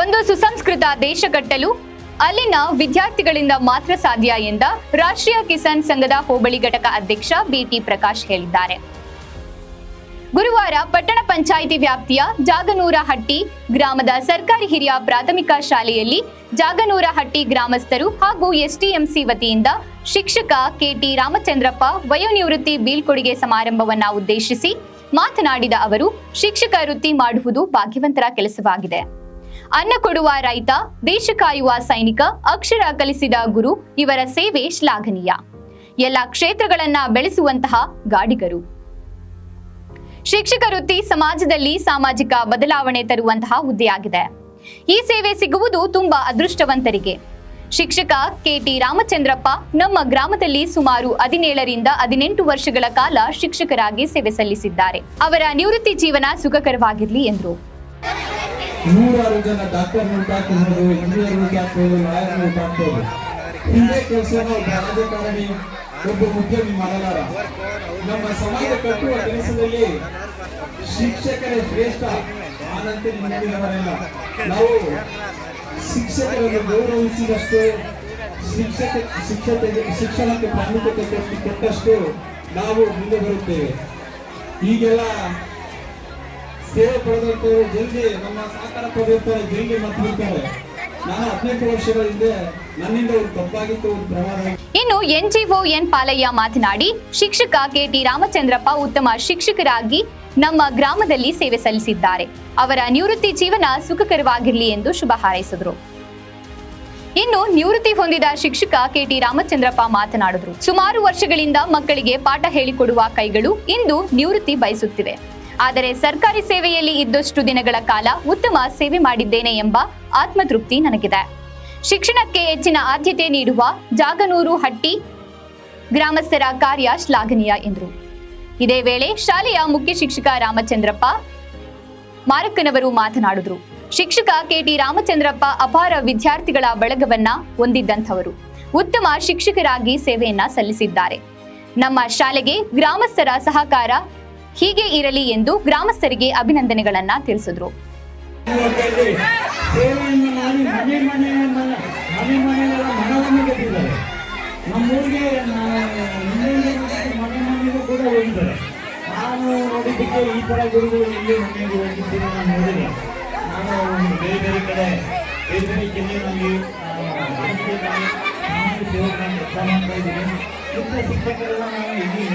ಒಂದು ಸುಸಂಸ್ಕೃತ ದೇಶ ಕಟ್ಟಲು ಅಲ್ಲಿನ ವಿದ್ಯಾರ್ಥಿಗಳಿಂದ ಮಾತ್ರ ಸಾಧ್ಯ ಎಂದ ರಾಷ್ಟ್ರೀಯ ಕಿಸಾನ್ ಸಂಘದ ಹೋಬಳಿ ಘಟಕ ಅಧ್ಯಕ್ಷ ಬಿಟಿ ಪ್ರಕಾಶ್ ಹೇಳಿದ್ದಾರೆ. ಗುರುವಾರ ಪಟ್ಟಣ ಪಂಚಾಯಿತಿ ವ್ಯಾಪ್ತಿಯ ಜಾಗನೂರಹಟ್ಟಿ ಗ್ರಾಮದ ಸರ್ಕಾರಿ ಹಿರಿಯ ಪ್ರಾಥಮಿಕ ಶಾಲೆಯಲ್ಲಿ ಜಾಗನೂರಹಟ್ಟಿ ಗ್ರಾಮಸ್ಥರು ಹಾಗೂ ಎಸ್ಟಿಎಂಸಿ ವತಿಯಿಂದ ಶಿಕ್ಷಕ ಕೆಟಿ ರಾಮಚಂದ್ರಪ್ಪ ವಯೋನಿವೃತ್ತಿ ಬೀಳ್ಕೊಡುಗೆ ಸಮಾರಂಭವನ್ನ ಉದ್ದೇಶಿಸಿ ಮಾತನಾಡಿದ ಅವರು, ಶಿಕ್ಷಕ ವೃತ್ತಿ ಮಾಡುವುದು ಭಾಗ್ಯವಂತರ ಕೆಲಸವಾಗಿದೆ. ಅನ್ನ ಕೊಡುವ ರೈತ, ದೇಶ ಕಾಯುವ ಸೈನಿಕ, ಅಕ್ಷರ ಕಲಿಸಿದ ಗುರು, ಇವರ ಸೇವೆ ಶ್ಲಾಘನೀಯ. ಎಲ್ಲ ಕ್ಷೇತ್ರಗಳನ್ನ ಬೆಳೆಸುವಂತಹ ಗಾಡಿಗರು. ಶಿಕ್ಷಕ ವೃತ್ತಿ ಸಮಾಜದಲ್ಲಿ ಸಾಮಾಜಿಕ ಬದಲಾವಣೆ ತರುವಂತಹ ಹುದ್ದೆಯಾಗಿದೆ ಈ ಸೇವೆ ಸಿಗುವುದು ತುಂಬಾ ಅದೃಷ್ಟವಂತರಿಗೆ. ಶಿಕ್ಷಕ ಕೆಟಿ ರಾಮಚಂದ್ರಪ್ಪ ನಮ್ಮ ಗ್ರಾಮದಲ್ಲಿ ಸುಮಾರು ಹದಿನೇಳರಿಂದ ಹದಿನೆಂಟು ವರ್ಷಗಳ ಕಾಲ ಶಿಕ್ಷಕರಾಗಿ ಸೇವೆ ಸಲ್ಲಿಸಿದ್ದಾರೆ. ಅವರ ನಿವೃತ್ತಿ ಜೀವನ ಸುಖಕರವಾಗಿರಲಿ ಎಂದರು. ನೂರಾರು ಜನ ಡಾಕ್ಟರ್ ಹುಟ್ಟಾಕ್ಬೋದು ಇಂಜಿನಿಯರ್ ಹುಟ್ಟಾಕ್ಬೋದು ಲಾಯರ್ ಹುಟ್ಟಾಕ್ಬೋದು ಹಿಂದೆ ಕೆಲಸನ ಒಬ್ಬ ರಾಜಕಾರಣಿ, ಒಬ್ಬ ಉದ್ಯಮಿ ಮಾಡಲಾರ. ನಮ್ಮ ಸಮಾಜ ಕಟ್ಟುವ ಕೆಲಸದಲ್ಲಿ ಶಿಕ್ಷಕರ ಶ್ರೇಷ್ಠ ಆನಂತರ ಮುಂದಿನವರೆಲ್ಲ ನಾವು ಶಿಕ್ಷಕರನ್ನು ಗೌರವಿಸಿದಷ್ಟು, ಶಿಕ್ಷಕ ಶಿಕ್ಷತೆಗೆ ಶಿಕ್ಷಣಕ್ಕೆ ಪ್ರಾಮುಖ್ಯತೆ ಕೊಟ್ಟು- ಕೊಟ್ಟಷ್ಟು ನಾವು ಮುಂದೆ ಬರುತ್ತೇವೆ. ಈಗೆಲ್ಲ ಸೇವೆ ಪಡೆದಂತವರು ಜಲ್ದಿ ನಮ್ಮ ಸಹಕಾರ ಪಡೆಯುತ್ತಾರೆ ಜಲ್ದಿ ಮತ್ತೆ ಬಿಡ್ತಾರೆ. ನಾನು ಹದಿನೆಂಟು ವರ್ಷಗಳ ಹಿಂದೆ ನನ್ನಿಂದ ಒಂದು ತಪ್ಪಾಗಿತ್ತು, ಒಂದು ಪ್ರಮಾಣ ಇನ್ನು ಎನ್ಜಿಒ ಎನ್ ಪಾಲಯ್ಯ ಮಾತನಾಡಿ, ಶಿಕ್ಷಕ ಕೆ ಟಿ ರಾಮಚಂದ್ರಪ್ಪ ಉತ್ತಮ ಶಿಕ್ಷಕರಾಗಿ ನಮ್ಮ ಗ್ರಾಮದಲ್ಲಿ ಸೇವೆ ಸಲ್ಲಿಸಿದ್ದಾರೆ. ಅವರ ನಿವೃತ್ತಿ ಜೀವನ ಸುಖಕರವಾಗಿರಲಿ ಎಂದು ಶುಭ ಹಾರೈಸಿದರು. ಇನ್ನು ನಿವೃತ್ತಿ ಹೊಂದಿದ ಶಿಕ್ಷಕ ಕೆಟಿ ರಾಮಚಂದ್ರಪ್ಪ ಮಾತನಾಡಿದರು. ಸುಮಾರು ವರ್ಷಗಳಿಂದ ಮಕ್ಕಳಿಗೆ ಪಾಠ ಹೇಳಿಕೊಡುವ ಕೈಗಳು ಇಂದು ನಿವೃತ್ತಿ ಬಯಸುತ್ತಿವೆ. ಆದರೆ ಸರ್ಕಾರಿ ಸೇವೆಯಲ್ಲಿ ಇದ್ದಷ್ಟು ದಿನಗಳ ಕಾಲ ಉತ್ತಮ ಸೇವೆ ಮಾಡಿದ್ದೇನೆ ಎಂಬ ಆತ್ಮತೃಪ್ತಿ ನನಗಿದೆ. ಶಿಕ್ಷಣಕ್ಕೆ ಹೆಚ್ಚಿನ ಆದ್ಯತೆ ನೀಡುವ ಜಾಗನೂರು ಹಟ್ಟಿ ಗ್ರಾಮಸ್ಥರ ಕಾರ್ಯ ಶ್ಲಾಘನೀಯ ಎಂದರು. ಇದೇ ವೇಳೆ ಶಾಲೆಯ ಮುಖ್ಯ ಶಿಕ್ಷಕ ರಾಮಚಂದ್ರಪ್ಪ ಮಾರಕ್ಕನವರು ಮಾತನಾಡಿದರು. ಶಿಕ್ಷಕ ಕೆಟಿ ರಾಮಚಂದ್ರಪ್ಪ ಅಪಾರ ವಿದ್ಯಾರ್ಥಿಗಳ ಬಳಗವನ್ನ ಹೊಂದಿದ್ದಂಥವರು. ಉತ್ತಮ ಶಿಕ್ಷಕರಾಗಿ ಸೇವೆಯನ್ನ ಸಲ್ಲಿಸಿದ್ದಾರೆ. ನಮ್ಮ ಶಾಲೆಗೆ ಗ್ರಾಮಸ್ಥರ ಸಹಕಾರ ಹೀಗೆ ಇರಲಿ ಎಂದು ಗ್ರಾಮಸ್ಥರಿಗೆ ಅಭಿನಂದನೆಗಳನ್ನ ತಿಳಿಸಿದ್ರು. ಇಲ್ಲಿ ಮಾಡ್ತಾ ಇದ್ದೀನಿ. ಶಿಕ್ಷಕರೆಲ್ಲ ಇಲ್ಲಿ